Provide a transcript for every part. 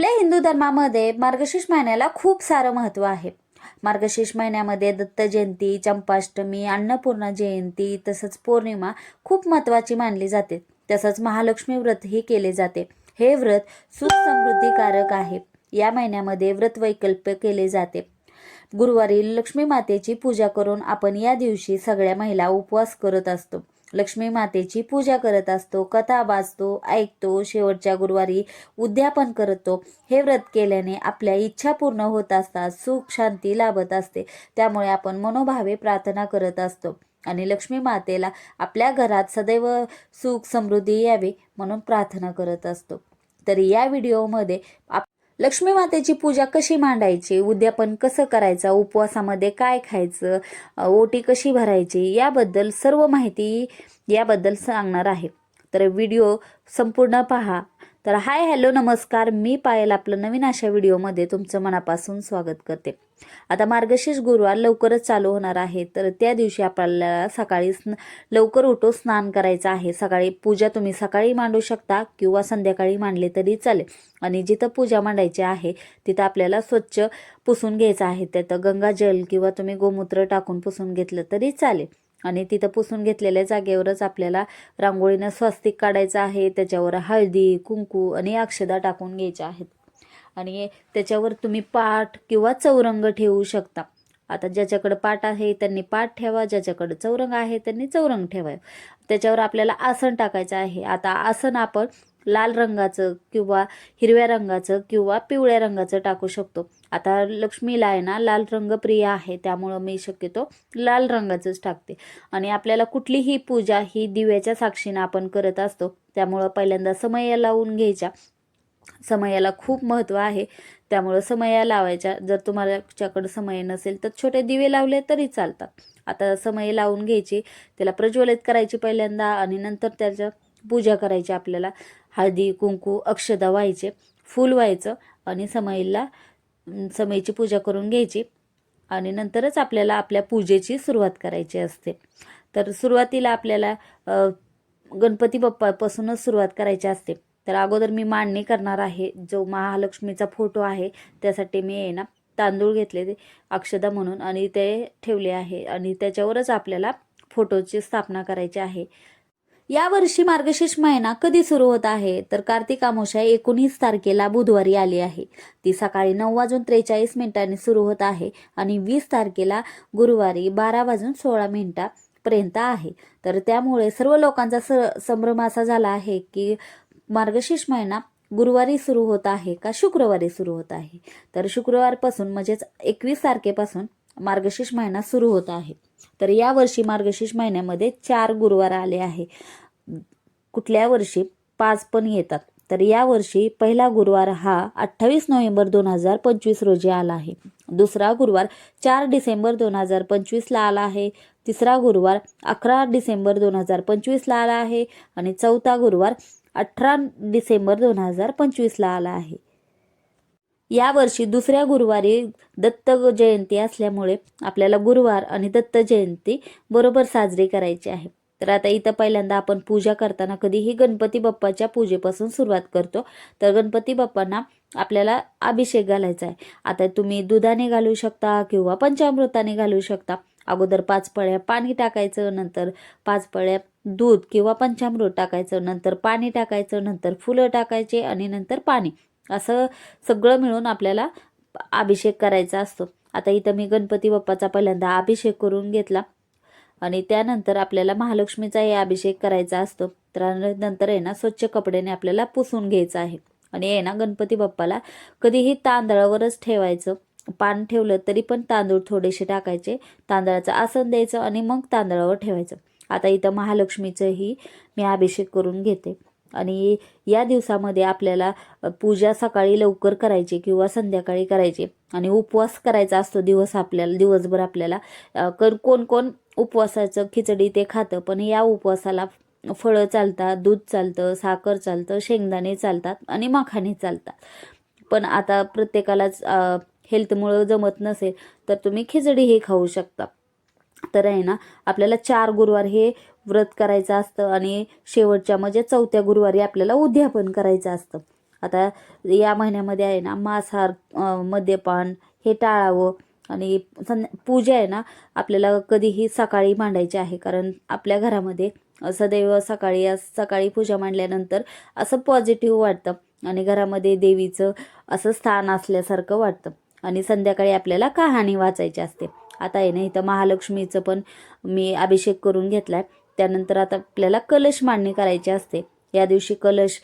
आपल्या हिंदू धर्मामध्ये मार्गशीर्ष महिन्याला खूप सारं महत्त्व आहे. मार्गशीर्ष महिन्यामध्ये दत्त जयंती चंपाष्टमी अन्नपूर्णा जयंती तसंच पौर्णिमा खूप महत्त्वाची मानली जाते. तसंच महालक्ष्मी व्रतही केले जाते. हे व्रत सुख समृद्धीकारक आहे. या महिन्यामध्ये व्रत वैकल्प केले जाते. गुरुवारी लक्ष्मी मातेची पूजा करून आपण या दिवशी सगळ्या महिला उपवास करत असतो. लक्ष्मी मातेची पूजा करत असतो कथा वाचतो ऐकतो शेवटच्या गुरुवारी उद्यापन करतो. हे व्रत केल्याने आपल्या इच्छा पूर्ण होत असतात सुख शांती लाभत असते. त्यामुळे आपण मनोभावे प्रार्थना करत असतो. आणि लक्ष्मी मातेला आपल्या घरात सदैव सुख समृद्धी यावी म्हणून प्रार्थना करत असतो. तर या व्हिडिओमध्ये आप लक्ष्मी मातेची पूजा कशी मांडायची? उद्यापन कसं करायचं? उपवासामध्ये काय खायचं? ओटी कशी भरायची? याबद्दल सर्व माहिती याबद्दल सांगणार आहे. तर व्हिडिओ संपूर्ण पहा. तर हाय हॅलो नमस्कार. मी पायल आपलं नवीन अशा व्हिडिओमध्ये तुमचं मनापासून स्वागत करते. आता मार्गशीर्ष गुरुवार लवकरच चालू होणार आहे. तर त्या दिवशी आपल्याला सकाळी स्न लवकर उठो स्नान करायचं आहे. सकाळी पूजा तुम्ही सकाळी मांडू शकता किंवा संध्याकाळी मांडले तरी चालेल. आणि जिथं पूजा मांडायची आहे तिथं आपल्याला स्वच्छ पुसून घ्यायचं आहे. त्यात गंगाजल किंवा तुम्ही गोमूत्र टाकून पुसून घेतलं तरी चालेल. आणि तिथं पुसून घेतलेल्या जागेवरच आपल्याला रांगोळीनं स्वस्तिक काढायचं आहे. त्याच्यावर हळदी कुंकू आणि अक्षदा टाकून घ्यायच्या आहेत. आणि त्याच्यावर तुम्ही पाठ किंवा चौरंग ठेवू शकता. आता ज्याच्याकडं पाठ आहे त्यांनी पाठ ठेवा ज्याच्याकडं चौरंग आहे त्यांनी चौरंग ठेवा त्याच्यावर आपल्याला आसन टाकायचं आहे. आता आसन आपण लाल रंगाचं किंवा हिरव्या रंगाचं किंवा पिवळ्या रंगाचं टाकू शकतो. आता लक्ष्मीला आहे ना लाल रंग प्रिय आहे त्यामुळं मी शक्यतो लाल रंगाचंच टाकते. आणि आपल्याला कुठलीही पूजा ही दिव्याच्या साक्षीनं आपण करत असतो त्यामुळं पहिल्यांदा समया लावून घ्यायच्या. समयाला खूप महत्त्व आहे त्यामुळं समया लावायच्या. जर तुम्हालाच्याकडं समय नसेल तर छोटे दिवे लावले तरी चालतात. आता समय लावून घ्यायची त्याला प्रज्वलित करायची पहिल्यांदा आणि नंतर त्याच्या पूजा करायची आपल्याला. हळदी कुंकू अक्षदा व्हायचे फूल व्हायचं आणि समईला समयीची पूजा करून घ्यायची आणि नंतरच आपल्याला आपल्या पूजेची सुरुवात करायची असते. तर सुरुवातीला आपल्याला गणपती बाप्पापासूनच सुरुवात करायची असते. तर अगोदर मी मांडणी करणार आहे. जो महालक्ष्मीचा फोटो आहे त्यासाठी मी आहे ना तांदूळ घेतले ते अक्षदा म्हणून आणि ते ठेवले आहे. आणि त्याच्यावरच आपल्याला फोटोची स्थापना करायची आहे. यावर्षी मार्गशीर्ष महिना कधी सुरू होत आहे? तर कार्तिक अमावस्या एकोणीस तारखेला बुधवारी आली आहे. ती सकाळी नऊ वाजून त्रेचाळीस मिनिटांनी सुरू होत आहे आणि वीस तारखेला गुरुवारी बारा वाजून सोळा मिनिटापर्यंत आहे. तर त्यामुळे सर्व लोकांचा स संभ्रम असा झाला आहे की मार्गशीर्ष महिना गुरुवारी सुरू होत आहे का शुक्रवारी सुरू होत आहे? तर शुक्रवारपासून म्हणजेच एकवीस तारखेपासून मार्गशीर्ष महिना सुरू होत आहे. तर यावर्षी मार्गशीर्ष महिन्यामध्ये चार गुरुवार आले आहे. कुठल्या वर्षी? पाच पण येतात. तर यावर्षी पहिला गुरुवार हा अठ्ठावीस नोव्हेंबर दोन हजार पंचवीस रोजी आला आहे. दुसरा गुरुवार चार डिसेंबर दोन हजार पंचवीसला आला आहे. तिसरा गुरुवार अकरा डिसेंबर दोन हजार पंचवीसला आला आहे. आणि चौथा गुरुवार अठरा डिसेंबर दोन हजार पंचवीसला आला आहे. यावर्षी दुसऱ्या गुरुवारी दत्त जयंती असल्यामुळे आपल्याला गुरुवार आणि दत्त जयंती बरोबर साजरी करायची आहे. तर आता इथं पहिल्यांदा आपण पूजा करताना कधीही गणपती बाप्पाच्या पूजेपासून सुरुवात करतो. तर गणपती बाप्पांना आपल्याला अभिषेक घालायचा आहे. आता तुम्ही दुधाने घालू शकता किंवा पंचामृताने घालू शकता. अगोदर पाच पळ्या पाणी टाकायचं नंतर पाच पळ्या दूध किंवा पंचामृत टाकायचं नंतर पाणी टाकायचं नंतर फुलं टाकायचे आणि नंतर पाणी. असं सगळं मिळून आपल्याला अभिषेक करायचा असतो. आता इथं मी गणपती बाप्पाचा पहिल्यांदा अभिषेक करून घेतला. आणि त्यानंतर आपल्याला महालक्ष्मीचाही अभिषेक करायचा असतो. तर नंतर आहे ना स्वच्छ कपड्याने आपल्याला पुसून घ्यायचं आहे. आणि आहे ना गणपती बाप्पाला कधीही तांदळावरच ठेवायचं. पान ठेवलं तरी पण तांदूळ थोडेसे टाकायचे. तांदळाचं आसन द्यायचं आणि मग तांदळावर ठेवायचं. आता इथं महालक्ष्मीचंही मी अभिषेक करून घेते. आणि या दिवसामध्ये आपल्याला पूजा सकाळी लवकर करायची किंवा संध्याकाळी करायची. आणि उपवास करायचा असतो दिवस आपल्याला दिवसभर आपल्याला. कर कोण कोण उपवासाचं खिचडी ते खातं पण या उपवासाला फळं चालतात दूध चालतं साखर चालतं शेंगदाणे चालतात आणि मखाणे चालतात. पण आता प्रत्येकालाच हेल्थमुळं जमत नसेल तर तुम्ही खिचडीही खाऊ शकता. तर आहे ना आपल्याला चार गुरुवार हे व्रत करायचं असतं आणि शेवटच्या म्हणजे चौथ्या गुरुवारी आपल्याला उद्यापन करायचं असतं. आता या महिन्यामध्ये आहे ना मांसाहार मद्यपान हे टाळावं आणि सं पूजा आहे ना आपल्याला कधीही सकाळी मांडायची आहे. कारण आपल्या घरामध्ये सदैव सकाळी सकाळी पूजा मांडल्यानंतर असं पॉझिटिव्ह वाटतं आणि घरामध्ये देवीचं असं स्थान असल्यासारखं वाटतं आणि संध्याकाळी आपल्याला कहाणी वाचायची असते. आता आहे ना इथं महालक्ष्मीचं पण मी अभिषेक करून घेतला आहे त्यानंतर आता आपल्याला कलश मांडणी करायची असते. या दिवशी कलश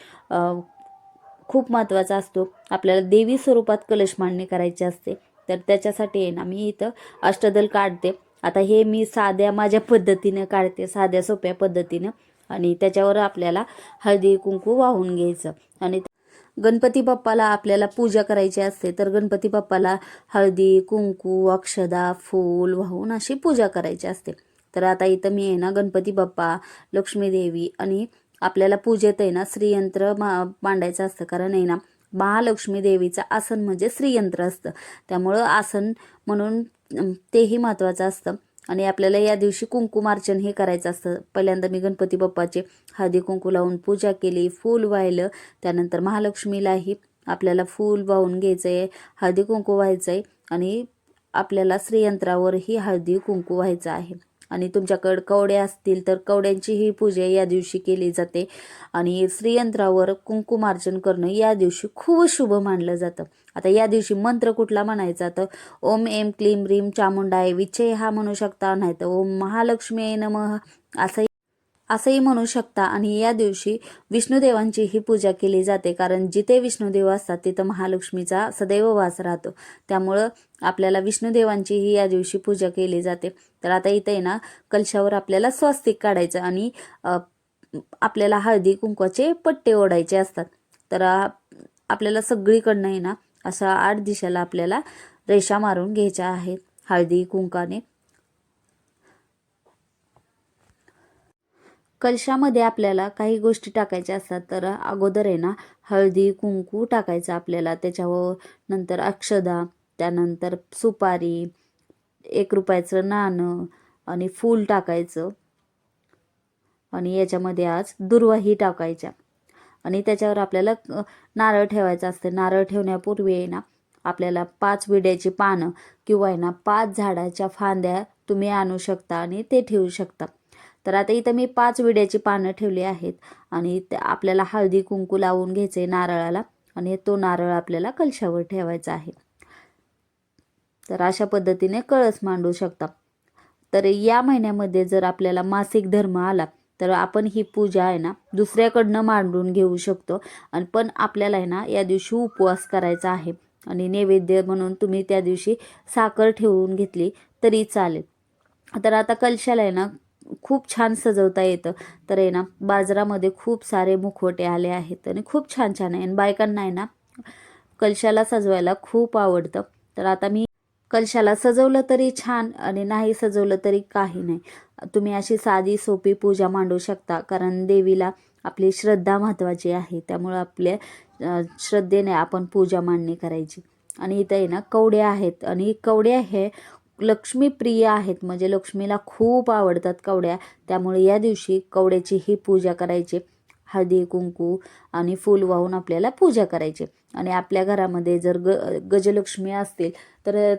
खूप महत्त्वाचा असतो. आपल्याला देवी स्वरूपात कलश मांडणी करायची असते. तर त्याच्यासाठी आहे ना मी इथं अष्टदल काढते. आता हे मी साध्या माझ्या पद्धतीनं काढते साध्या सोप्या पद्धतीनं. आणि त्याच्यावर आपल्याला हळदी कुंकू वाहून घ्यायचं. आणि गणपती बाप्पाला आपल्याला पूजा करायची असते तर गणपती बाप्पाला हळदी कुंकू अक्षदा फूल वाहून अशी पूजा करायची असते. तर आता इथं मी आहे ना गणपती बाप्पा लक्ष्मी देवी आणि आपल्याला पूजेत आहे ना श्रीयंत्र मा मांडायचं असतं. कारण आहे ना महालक्ष्मी देवीचं आसन म्हणजे श्रीयंत्र असतं. त्यामुळं आसन म्हणून तेही महत्त्वाचं असतं. आणि आपल्याला या दिवशी कुंकुमार्चन हे करायचं असतं. पहिल्यांदा मी गणपती बाप्पाचे हळदी कुंकू लावून पूजा केली फूल वाहिलं. त्यानंतर महालक्ष्मीलाही आपल्याला फूल वाहून घ्यायचं आहे हळदी कुंकू व्हायचं आहे आणि आपल्याला श्रीयंत्रावरही हळदी कुंकू व्हायचं आहे. आणि तुमच्याकडं कवड्या असतील तर कवड्यांचीही पूजा या दिवशी केली जाते. आणि श्रीयंत्रावर कुंकुमार्चन करणं या दिवशी खूप शुभ मानलं जातं. आता या दिवशी मंत्र कुठला म्हणायचा? तर ओम एम क्लीम रीम चामुंडाय विचय हा म्हणू शकता नाही तर ओम महालक्ष्मी नमः असंही असंही म्हणू शकता. आणि या दिवशी विष्णुदेवांची ही पूजा केली जाते कारण जिथे विष्णुदेव असतात तिथं महालक्ष्मीचा सदैव वास राहतो. त्यामुळं आपल्याला विष्णुदेवांचीही या दिवशी पूजा केली जाते. तर आता इथे आहे ना कलशावर आपल्याला स्वस्तिक काढायचं आणि आपल्याला हळदी कुंकवाचे पट्टे ओढायचे असतात. तर आपल्याला सगळीकडनं आहे ना असा आठ दिशेला आपल्याला रेषा मारून घ्यायच्या आहेत. हळदी कुंकाने. कलशामध्ये आपल्याला काही गोष्टी टाकायच्या असतात तर अगोदर आहे ना हळदी कुंकू टाकायचं आपल्याला. त्याच्यावर नंतर अक्षदा त्यानंतर सुपारी एक रुपयाचं नाणं आणि फूल टाकायचं. आणि याच्यामध्ये आज दुर्वाही टाकायच्या. आणि त्याच्यावर आपल्याला नारळ ठेवायचं असते. नारळ ठेवण्यापूर्वी आहे ना आपल्याला पाच विड्याची पानं किंवा आहे ना पाच झाडाच्या फांद्या तुम्ही आणू शकता आणि ते ठेवू शकता. तर आता इथं मी पाच विड्याची पानं ठेवली आहेत आणि त्या आपल्याला हळदी कुंकू लावून घ्यायचं आहे नारळाला आणि तो नारळ आपल्याला कलशावर ठेवायचा आहे. तर अशा पद्धतीने कळस मांडू शकता. तर या महिन्यामध्ये जर आपल्याला मासिक धर्म आला तर आपण ही पूजा आहे ना दुसऱ्याकडनं मांडून घेऊ शकतो. आणि पण आपल्याला आहे ना या दिवशी उपवास करायचा आहे. आणि नैवेद्य म्हणून तुम्ही त्या दिवशी साखर ठेवून घेतली तरी चालेल. तर आता कलशाला आहे ना खूप छान सजवता येतं. तर आहे ना बाजारामध्ये खूप सारे मुखवटे आले आहेत आणि खूप छान छान आहे. आणि बायकांना आहे ना कलशाला सजवायला खूप आवडतं. तर आता मी कलशाला सजवलं तरी छान आणि नाही सजवलं तरी काही नाही. तुम्ही अशी साधी सोपी पूजा मांडू शकता कारण देवीला आपली श्रद्धा महत्त्वाची आहे. त्यामुळं आपल्या श्रद्धेने आपण पूजा मांडणी करायची. आणि इथं आहे ना कवड्या आहेत. आणि कवड्या हे लक्ष्मीप्रिय आहेत. म्हणजे लक्ष्मीला खूप आवडतात कवड्या. त्यामुळे या दिवशी कवड्याची ही पूजा करायची. हळदी कुंकू आणि फूल वाहून आपल्याला पूजा करायची. आणि आपल्या घरामध्ये जर ग गजलक्ष्मी असतील तर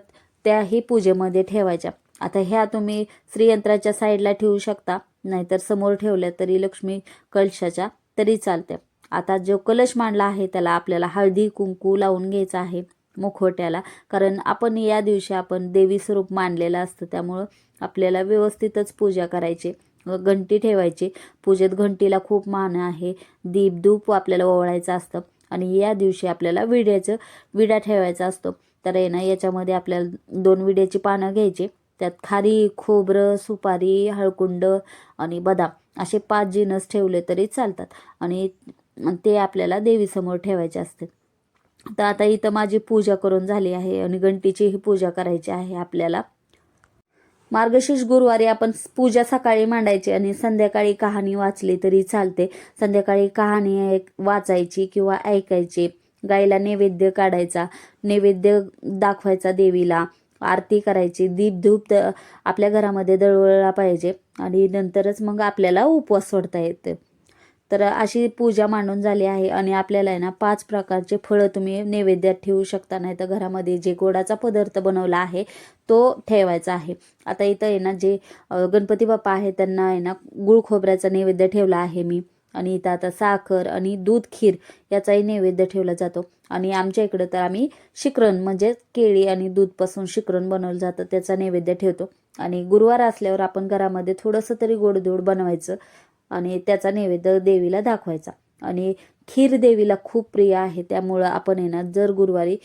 त्याही पूजेमध्ये ठेवायच्या. आता ह्या तुम्ही श्रीयंत्राच्या साईडला ठेवू शकता नाहीतर समोर ठेवल्या तरी लक्ष्मी कलशाच्या तरी चालते आता जो कलश मांडला आहे त्याला आपल्याला हळदी कुंकू लावून घ्यायचा आहे मुखवट्याला. कारण आपण या दिवशी आपण देवी स्वरूप मानलेलं असतं त्यामुळं आपल्याला व्यवस्थितच पूजा करायची. घंटी ठेवायची. पूजेत घंटीला खूप मान आहे. दीपधूप आपल्याला ओवाळायचं असतं आणि या दिवशी आपल्याला विड्याचं विडा ठेवायचा असतो. तर आहे ना याच्यामध्ये आपल्याला दोन विड्याची पानं घ्यायची. त्यात खारी खोबरं सुपारी हळकुंड आणि बदाम असे पाच जिनस ठेवले तरी चालतात आणि ते आपल्याला देवीसमोर ठेवायचे असते. तर आता इथं माझी पूजा करून झाली आहे आणि घंटीचीही पूजा करायची आहे आपल्याला. मार्गशीर्ष गुरुवारी आपण पूजा सकाळी मांडायची आणि संध्याकाळी कहाणी वाचली तरी चालते. संध्याकाळी कहाणी ऐक वाचायची किंवा ऐकायची. गाईला नैवेद्य काढायचा नैवेद्य दाखवायचा देवीला. आरती करायची. दीप धूप आपल्या घरामध्ये दळवळला पाहिजे आणि नंतरच मग आपल्याला उपवास सोडता येते. तर अशी पूजा मांडून झाली आहे आणि आपल्याला आहे ना पाच प्रकारचे फळं तुम्ही नैवेद्यात ठेवू शकता नाही तर घरामध्ये जे गोडाचा पदार्थ बनवला आहे तो ठेवायचा आहे. आता इथं आहे ना जे गणपती बाप्पा आहे त्यांना आहे ना गुळ खोबऱ्याचा नैवेद्य ठेवला आहे मी. आणि इथं आता साखर आणि दूध खीर याचाही नैवेद्य ठेवला जातो. आणि आमच्या इकडं तर आम्ही शिकरण म्हणजे केळी आणि दूधपासून शिकरण बनवलं जातं त्याचा नैवेद्य ठेवतो. आणि गुरुवार असल्यावर आपण घरामध्ये थोडंसं तरी गोडधोड बनवायचं. आणि त्याचा नैवेद्य देवीला दाखवायचा. आणि खीर देवीला खूप प्रिय आहे. त्यामुळं आपण आहे ना जर गुरुवारी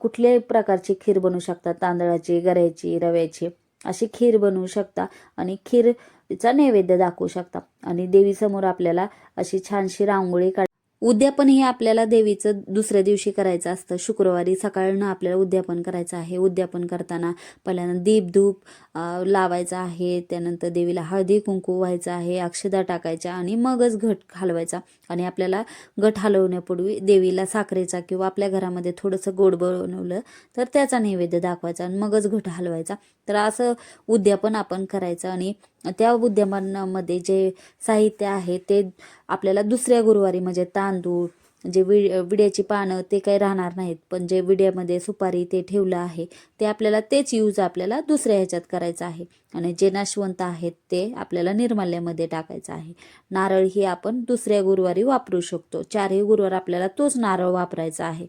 कुठल्याही प्रकारची खीर बनवू शकता? तांदळाची गऱ्याची रव्याची अशी खीर बनवू शकता आणि खीरचा नैवेद्य दाखवू शकता. आणि देवीसमोर आपल्याला अशी छानशी रांगोळी काढ उद्यापन हे आपल्याला देवीचं दुसऱ्या दिवशी करायचं असतं. शुक्रवारी सकाळनं आपल्याला उद्यापन करायचं आहे. उद्यापन करताना पहिल्यांदा दीप धूप लावायचा आहे. त्यानंतर देवीला हळदी कुंकू व्हायचं आहे. अक्षदा टाकायच्या आणि मगच घट हलवायचा आणि आपल्याला घट हलवण्यापूर्वी देवीला साखरेचा किंवा आपल्या घरामध्ये थोडंसं गोड बनवलं तर त्याचा नैवेद्य दाखवायचा आणि मगच घट हलवायचा. तर असं उद्यापन आपण करायचं आणि त्या उद्यापनामध्ये जे साहित्य आहे ते आपल्याला दुसऱ्या गुरुवारी म्हणजे तांदूळ जे वि विड्याची पानं ते काही राहणार नाहीत. पण जे विड्यामध्ये सुपारी ते ठेवलं आहे ते आपल्याला तेच यूज आपल्याला दुसऱ्या ह्याच्यात करायचं आहे. आणि जे नाशवंत आहेत ते आपल्याला निर्माल्यामध्ये टाकायचं आहे. नारळ ही आपण दुसऱ्या गुरुवारी वापरू शकतो. चारही गुरुवार आपल्याला तोच नारळ वापरायचा आहे.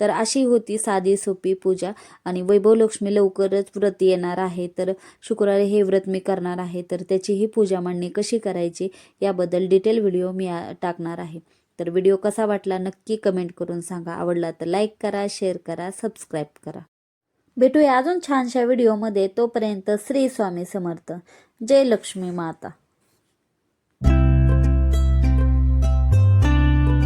तर अशी होती साधी सोपी पूजा. आणि वैभव लक्ष्मी लवकरच व्रत येणार आहे. तर शुक्रवारी हे व्रत मी करणार आहे. तर त्याची ही पूजा मांडणी कशी करायची याबद्दल डिटेल व्हिडिओ मी टाकणार आहे. तर व्हिडिओ कसा वाटला नक्की कमेंट करून सांगा. आवडला तर लाईक करा शेअर करा सबस्क्राईब करा. भेटूया अजून छानशा व्हिडिओमध्ये. तोपर्यंत श्री स्वामी समर्थ. जय लक्ष्मी माता.